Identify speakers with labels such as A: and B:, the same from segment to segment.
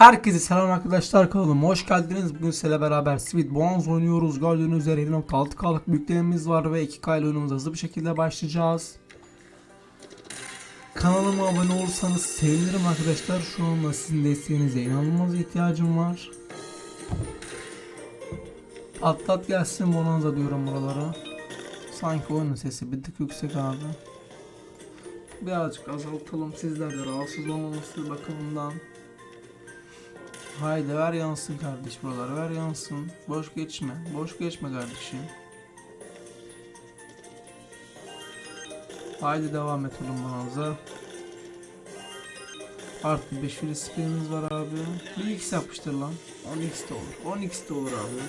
A: Herkese selam arkadaşlar kanalıma hoş geldiniz. Bugün sizlerle beraber Sweet Bonanza oynuyoruz. Gördüğünüz üzere 7.6K'lık büyüklerimiz var ve 2K ile oyunumuza hızlı bir şekilde başlayacağız. Kanalıma abone olursanız sevinirim arkadaşlar. Şu anda sizin desteğinize inanılmaz ihtiyacım var. Atlat gelsin Bonanza diyorum buralara. Sanki oyunun sesi bir tık yüksek abi. Birazcık azaltalım sizler de rahatsız olmaması bakımından. Haydi ver yansın kardeş buralar ver yansın. Boş geçme. Boş geçme kardeşim. Haydi devam et oğlum bananza. Artı 5 free spinimiz var abi. Bir x yapmıştır lan. 10x de olur. 10x de olur abi.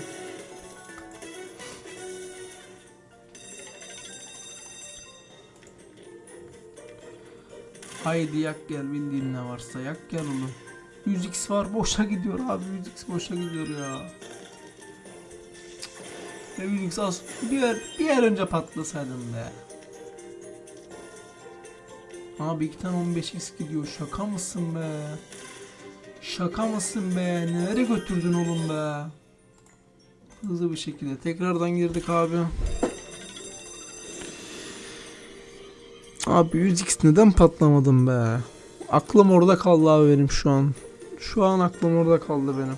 A: Haydi yak gel bildiğin ne varsa yak gel oğlum. 100x var boşa gidiyor abi 100x boşa gidiyor ya. Ya 100x az bir bir yer önce patlasaydım be. Abi iki tane 15x gidiyor şaka mısın be? Şaka mısın be? Nelere götürdün oğlum be? Hızlı bir şekilde tekrardan girdik abi. Abi 100x neden patlamadım be? Aklım orada kaldı abi benim şu an. Şu an aklım orada kaldı benim.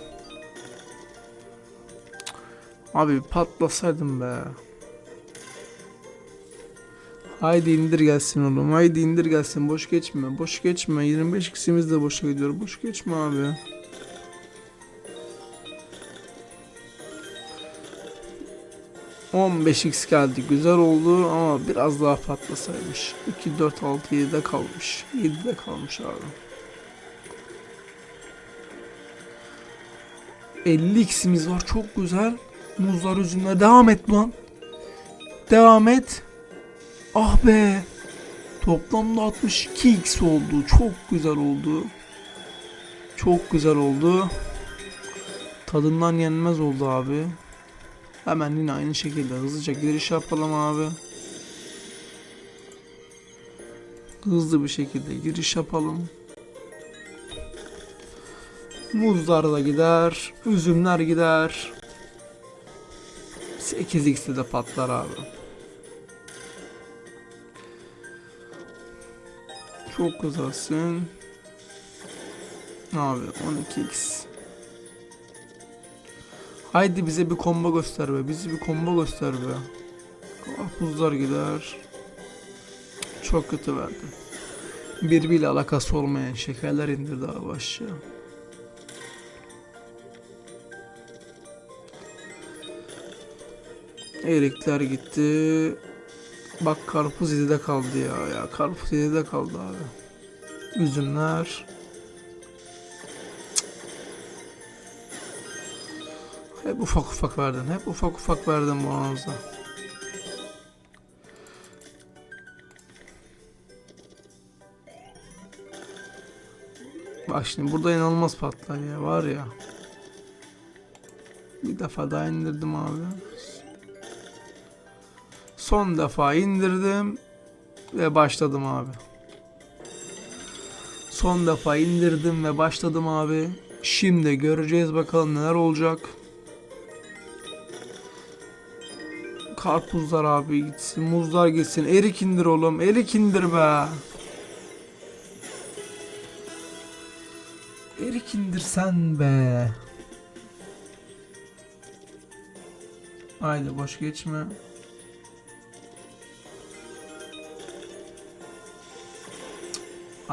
A: Abi patlasaydım be. Haydi indir gelsin oğlum. Haydi indir gelsin. Boş geçme. Boş geçme. 25 x'imiz de boşa gidiyor. Boş geçme abi. ...15x geldi güzel oldu ama biraz daha patlasaymış. 2, 4, 6, 7'de kalmış. 7'de kalmış abi. 50x'imiz var çok güzel. Muzlar üzümler devam et lan. Devam et. Ah be. Toplamda 62x oldu. Çok güzel oldu. Çok güzel oldu. Tadından yenmez oldu abi. Hemen yine aynı şekilde hızlıca giriş yapalım abi. Hızlı bir şekilde giriş yapalım. Muzlar da gider. Üzümler gider. 8x'de de patlar abi. Çok güzelsin. Abi 12x. Haydi bize bir combo göster be. Bizi bir combo göster be. Karpuzlar gider. Çok kötü verdi. Birbiriyle alakası olmayan şekerler indirdi abi aşağı. Erikler gitti. Bak karpuz 7'de kaldı ya. Ya karpuz 7'de kaldı abi. Üzümler. Hep ufak ufak verdin. Hep ufak ufak verdin bu anızda. Bak şimdi burada inanılmaz patlar ya var ya. Bir defa daha indirdim abi. Son defa indirdim ve başladım abi. Son defa indirdim ve başladım abi. Şimdi göreceğiz bakalım neler olacak. Karpuzlar abi gitsin, muzlar gitsin. Erik indir oğlum, erik indir be. Erik indirsen be. Haydi boş geçme.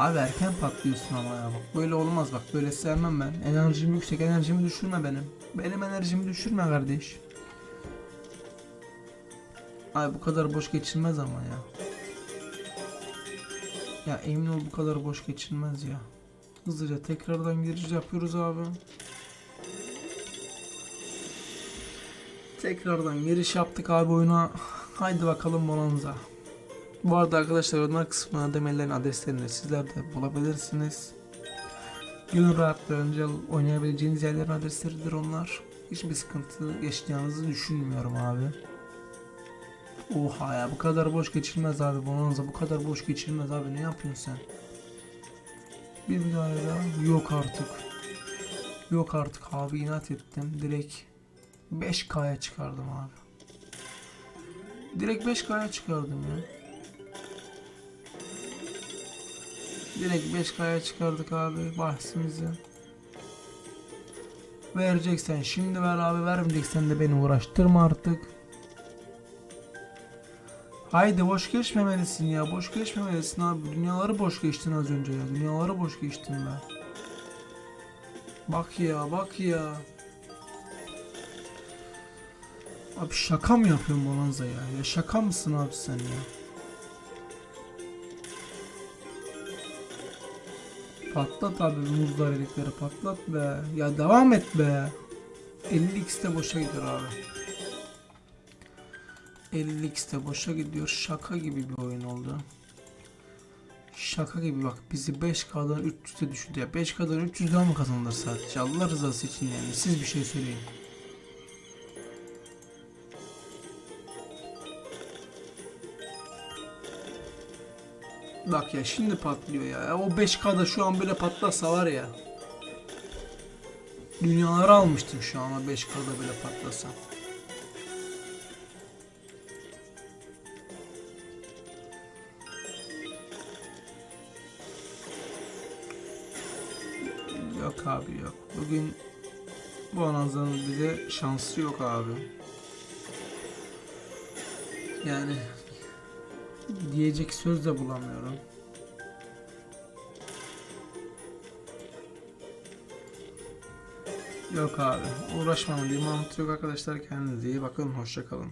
A: Abi erken patlıyorsun ama ya. Bak böyle olmaz. Bak böyle sevmem ben. Enerjim yüksek. Enerjimi düşürme benim. Benim enerjimi düşürme kardeş. Ay bu kadar boş geçilmez ama ya. Ya emin ol bu kadar boş geçilmez ya. Hızlıca tekrardan giriş yapıyoruz abi. Tekrardan giriş yaptık abi oyuna. Haydi bakalım Bonanza bu arada arkadaşlar yorumlar kısmına demirlerin adreslerini sizler de bulabilirsiniz. Gönül rahatlığınca oynayabileceğiniz yerlerin adresleridir onlar. Hiçbir sıkıntı yaşayacağınızı düşünmüyorum abi. Oha ya bu kadar boş geçilmez abi Bonanza bu kadar boş geçilmez abi ne yapıyorsun sen? Bir daha daha yok artık. Yok artık abi inat ettim. Direkt 5K'ya çıkardım abi. Direkt 5K'ya çıkardım ya. Direkt 5K'ya çıkardık abi bahsimizi. Vereceksen şimdi ver abi vermeyeceksen de beni uğraştırma artık. Haydi boş geçmemelisin ya boş geçmemelisin abi dünyaları boş geçtin az önce ya dünyaları boş geçtin be. Bak ya bak ya. Abi şaka mı yapıyorsun Bonanza ya? Ya şaka mısın abi sen ya? Patlat abi muzlar elikleri patlat be. Ya devam et be. 50x de boşa gidiyor abi. 50x de boşa gidiyor. Şaka gibi bir oyun oldu. Şaka gibi bak bizi 5K'dan 300'e düşürdü ya. 5K'dan 300 daha mı kazanılır sadece? Allah rızası için yani. Siz bir şey söyleyin. Bak ya şimdi patlıyor ya. O 5K'da şu an böyle patlasa var ya. Dünyaları almıştım şu an o 5K'da böyle patlasa. Yok abi yok. Bugün bu anazanın bize şansı yok abi. Yani diyecek söz de bulamıyorum. Yok abi. Uğraşmam diye mantığı yok arkadaşlar. Kendinize iyi bakın. Hoşça kalın.